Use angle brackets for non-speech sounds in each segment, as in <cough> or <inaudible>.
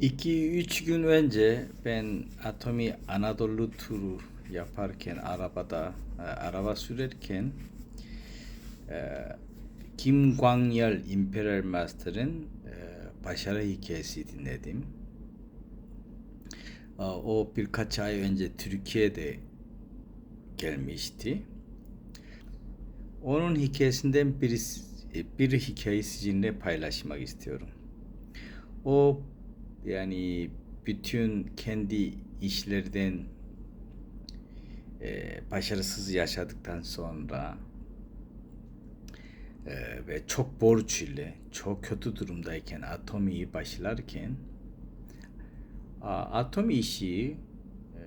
2-3 gün önce ben Atomi Anadolu turu yaparken arabada e, araba sürerken e, Kim Kwang-yeol Imperial Master'ın e, başarı hikayesi dinledim. O birkaç ay önce Türkiye'de gelmişti. Onun hikayesinden birisi, bir hikayeyi sizinle paylaşmak istiyorum. O yani bütün kendi işlerden e, başarısız yaşadıktan sonra e, ve çok borç ile çok kötü durumdayken Atomi'yi başlarken a- Atomi işi e,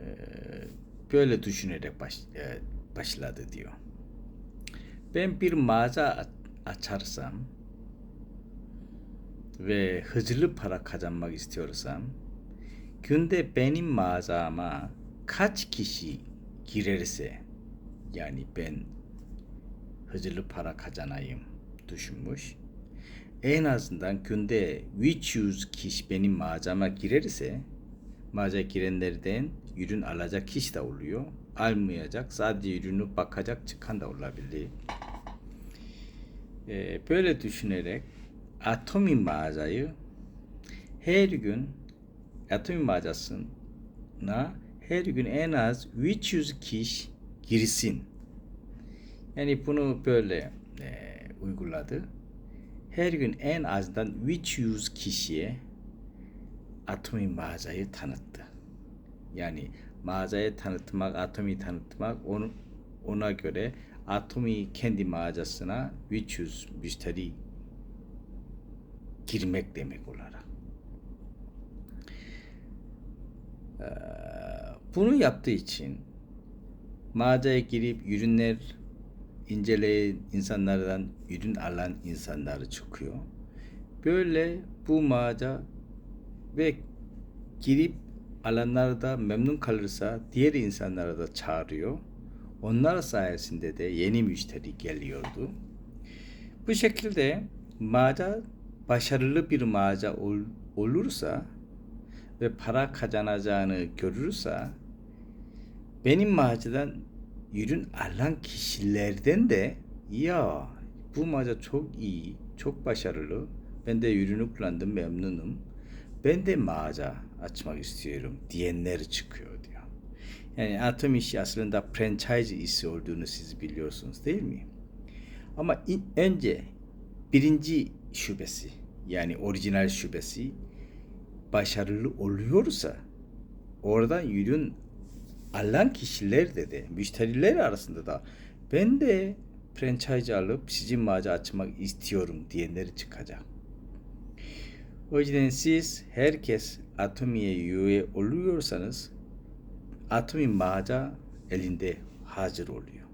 böyle düşünerek baş, e, başladı diyor. Ben bir mağaza açarsam ve hızlı para kazanmak istiyorsam günde benim mağazama kaç kişi girerse yani ben hızlı para kazanayım düşünmüş. En azından günde 300 kişi benim mağazama girerse mağaza girenlerden ürün alacak kişi de oluyor. Almayacak sadece ürünü bakacak çıkan da olabilir. Ee, böyle düşünerek Gün en az 300 kişi girsin. Yani bunu böyle e, uyguladı. Her gün en azından 300 kişiye Atomi mağazayı tanıttı. Yani mağazayı tanıtmak, Atomi tanıtmak onu, ona göre Atomi kendi mağazasına 300 müşteri girmek demek olarak. Ee, Bunu yaptığı için mağazaya girip ürünler inceleyen insanlardan ürün alan insanları çıkıyor. Böyle bu mağaza ve girip alanlar da memnun kalırsa diğer insanları da çağırıyor. Onlar sayesinde de yeni müşteri geliyordu. Bu şekilde mağaza başarılı bir mağaza ol, olursa ve para kazanacağını görürse benim mağazadan ürün alan kişilerden de ya bu mağaza çok iyi, çok başarılı. Ben de ürünü kullandım, memnunum. Ben de mağaza açmak istiyorum diyenler çıkıyor diyor. Yani Atom işi aslında franchise işi olduğunu siz biliyorsunuz değil mi? Ama in- önce birinci şubesi yani orijinal şubesi başarılı oluyorsa oradan ürün alan kişiler de de müşteriler arasında da ben de franchise alıp sizin mağaza açmak istiyorum diyenleri çıkacak. O yüzden siz herkes Atomi'ye üye oluyorsanız Atomi mağaza elinde hazır oluyor.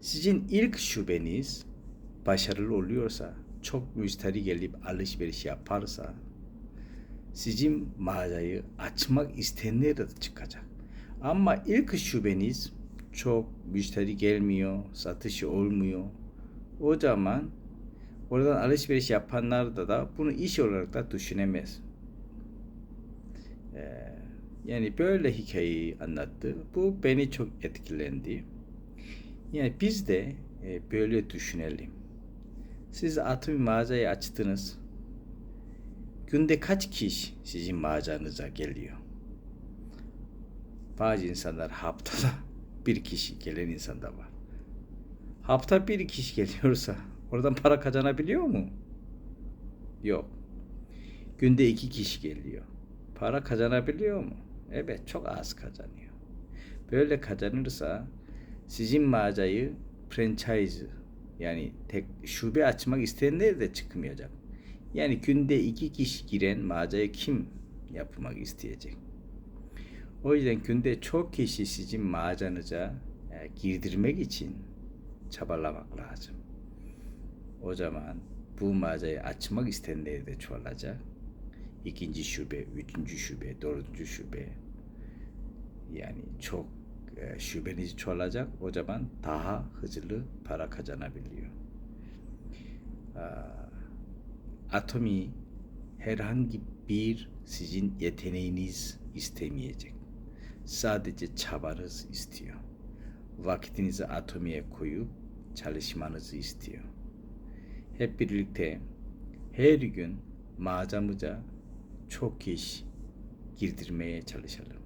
Sizin ilk şubeniz başarılı oluyorsa, çok müşteri gelip alışveriş yaparsa sizin mağazayı açmak isteyenler de çıkacak. Ama ilk şubeniz çok müşteri gelmiyor, satışı olmuyor. O zaman oradan alışveriş yapanlar da, da bunu iş olarak da düşünemez. Ee, yani böyle hikayeyi anlattı. Bu beni çok etkilendi. Yani biz de e, böyle düşünelim. Siz atım mağazayı açtınız. Günde kaç kişi sizin mağazanıza geliyor? Bazı insanlar haftada <laughs> bir kişi gelen insan da var. Hafta bir kişi geliyorsa oradan para kazanabiliyor mu? Yok. Günde iki kişi geliyor. Para kazanabiliyor mu? Evet çok az kazanıyor. Böyle kazanırsa sizin mağazayı franchise yani tek şube açmak isteyenler de çıkmayacak. Yani günde iki kişi giren mağazaya kim yapmak isteyecek? O yüzden günde çok kişi sizin mağazanıza e, girdirmek için çabalamak lazım. O zaman bu mağazayı açmak isteyenler de çoğalacak. İkinci şube, üçüncü şube, dördüncü şube. Yani çok şubeniz çoğalacak. O zaman daha hızlı para kazanabiliyor. Aa, Atomi herhangi bir sizin yeteneğiniz istemeyecek. Sadece çabanız istiyor. Vakitinizi atomiye koyup çalışmanızı istiyor. Hep birlikte her gün mağazamıza çok iş girdirmeye çalışalım.